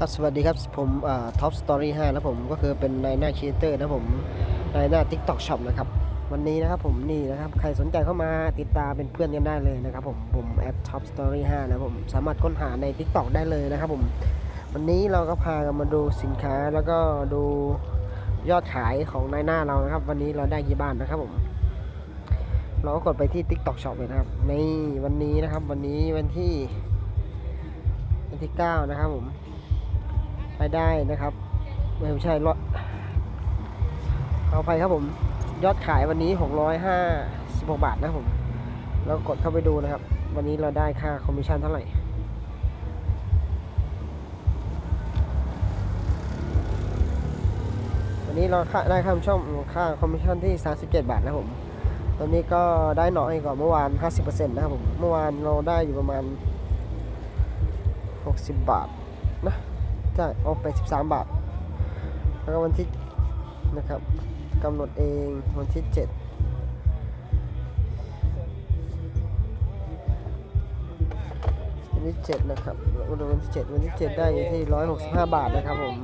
ครับสวัสดีครับผมท็อปสตอรี่5นะผมก็คือเป็นนายหน้าครีเอเตอร์นะผมนายหน้า TikTok Shop นะครับวันนี้นะครับผมนี่นะครับใครสนใจเข้ามาติดตามเป็นเพื่อนกันได้เลยนะครับผมผมแอดท็อปสตอรี่5นะผมสามารถค้นหาใน TikTok ได้เลยนะครับผมวันนี้เราก็พากันมาดูสินค้าแล้วก็ดูยอดขายของนายหน้าเรานะครับ วันนี้เราได้กี่บ้านนะครับผม เราก็กดไปที่ TikTok Shop เลยนะครับในวันนี้นะครับวันนี้วันที่วันที่9นะครับผม รายได้นะครับไม่ใช่รถเอาไปครับผม ยอดขายวันนี้ 656 บาทนะผม แล้วกดเข้าไปดูนะครับ วันนี้เราได้ค่าคอมมิชชั่นเท่าไหร่วันนี้เราได้ค่าคอมชชั่นค่าคอมมิชชั่นที่ 37 บาทนะผม ตอนนี้ก็ได้น้อยกว่าเมื่อวาน 50%นะครับผม เมื่อวานเราได้อยู่ประมาณ 60 บาทนะ ใช่เอาไป 13 บาท แล้วก็วันที่นะครับกำหนดเองวันที่ 7 วันที่ 7 นะครับมาดูวันที่ 7 วันที่ 7 ได้อยู่ที่ 165 บาทนะครับผม